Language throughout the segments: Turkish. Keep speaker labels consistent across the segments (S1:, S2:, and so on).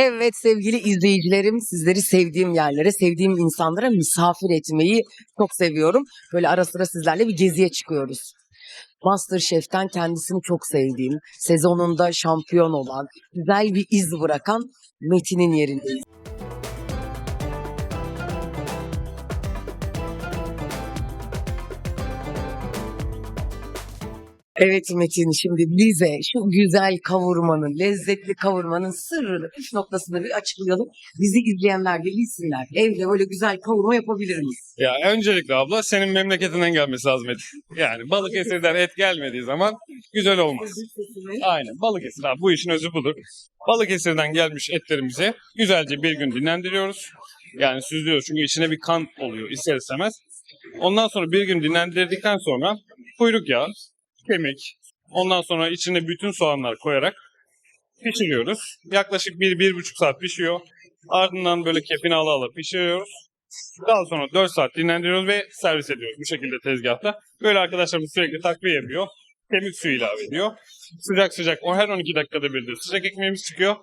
S1: Evet sevgili izleyicilerim sizleri sevdiğim yerlere, sevdiğim insanlara misafir etmeyi çok seviyorum. Böyle ara sıra sizlerle bir geziye çıkıyoruz. Masterchef'ten kendisini çok sevdiğim, sezonunda şampiyon olan, güzel bir iz bırakan Metin'in yerindeyiz. Evet Metin şimdi bize şu güzel kavurmanın, lezzetli kavurmanın sırrını, püf noktasını bir açıklayalım. Bizi izleyenler de bilsinler. Evde böyle güzel kavurma yapabilir miyiz?
S2: Ya öncelikle abla senin memleketinden gelmesi lazım et. Yani Balıkesir'den et gelmediği zaman güzel olmaz. Aynen Balıkesir abi bu işin özü budur. Balıkesir'den gelmiş etlerimizi güzelce bir gün dinlendiriyoruz. Yani süzüyoruz çünkü içine bir kan oluyor ister istemez. Ondan sonra bir gün dinlendirdikten sonra kuyruk yağı, kemik, ondan sonra içine bütün soğanlar koyarak pişiriyoruz. Yaklaşık bir, bir buçuk saat pişiyor. Ardından böyle kepini ala ala pişiriyoruz. Daha sonra 4 saat dinlendiriyoruz ve servis ediyoruz bu şekilde tezgahta. Böyle arkadaşlarımız sürekli takviye yapıyor. Kemik suyu ilave ediyor. Sıcak sıcak her 12 dakikada bir de sıcak ekmeğimiz çıkıyor.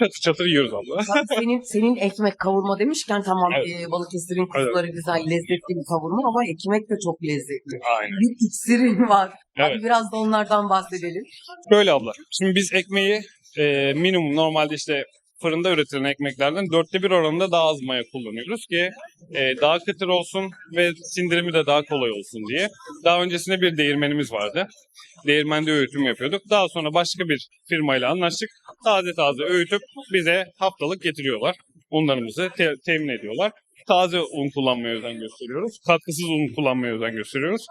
S2: Çatır çatır yiyoruz abla.
S1: Senin senin ekmek kavurma demişken tamam
S2: Evet.
S1: e, Balıkesir'in kuzuları güzel, lezzetli bir kavurma ama ekmek de çok lezzetli.
S2: Aynen.
S1: Bir iksirin var. Hadi
S2: Evet.
S1: biraz da onlardan bahsedelim.
S2: Böyle abla. Şimdi biz ekmeği e, minimum normalde işte fırında üretilen ekmeklerden dörtte bir oranında daha az maya kullanıyoruz ki e, daha kıtır olsun ve sindirimi de daha kolay olsun diye. Daha öncesinde bir değirmenimiz vardı. Değirmende öğütüm yapıyorduk. Daha sonra başka bir firmayla anlaştık. Taze taze öğütüp bize haftalık getiriyorlar. Unlarımızı te- temin ediyorlar. Taze un kullanmaya özen gösteriyoruz. Katkısız un kullanmaya özen gösteriyoruz.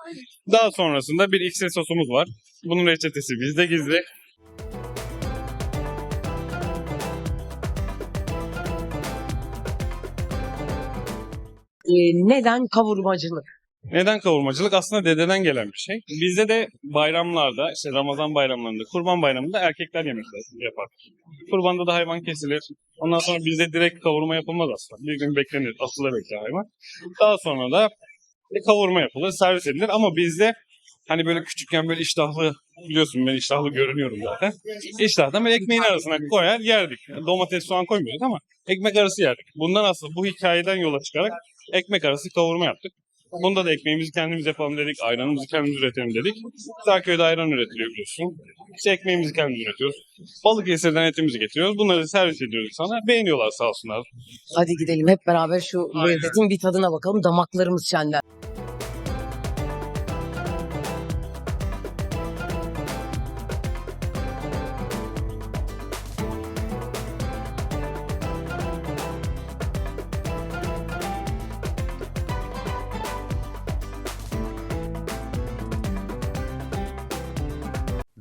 S2: Daha sonrasında bir X sosumuz var. Bunun reçetesi bizde gizli.
S1: Neden kavurmacılık?
S2: Neden kavurmacılık? Aslında dededen gelen bir şey. Bizde de bayramlarda, işte Ramazan bayramlarında, kurban bayramında erkekler yemekler yapar. Kurbanda da hayvan kesilir. Ondan sonra bizde direkt kavurma yapılmaz aslında. Bir gün beklenir, asıla bekler hayvan. Daha sonra da kavurma yapılır, servis edilir. Ama bizde hani böyle küçükken böyle iştahlı, biliyorsun ben iştahlı görünüyorum zaten. İştahtan böyle ekmeğin arasına koyar yerdik. Domates, soğan koymuyoruz ama ekmek arası yerdik. Bundan aslında bu hikayeden yola çıkarak ekmek arası kavurma yaptık. Bunda da ekmeğimizi kendimiz yapalım dedik. Ayranımızı kendimiz üretelim dedik. Sarköy'de ayran üretiliyor biliyorsun. İşte ekmeğimizi kendimiz üretiyoruz. Balıkesir'den etimizi getiriyoruz. Bunları servis ediyoruz sana. Beğeniyorlar sağ olsunlar.
S1: Hadi gidelim hep beraber şu lezzetin bir tadına bakalım. Damaklarımız şenler.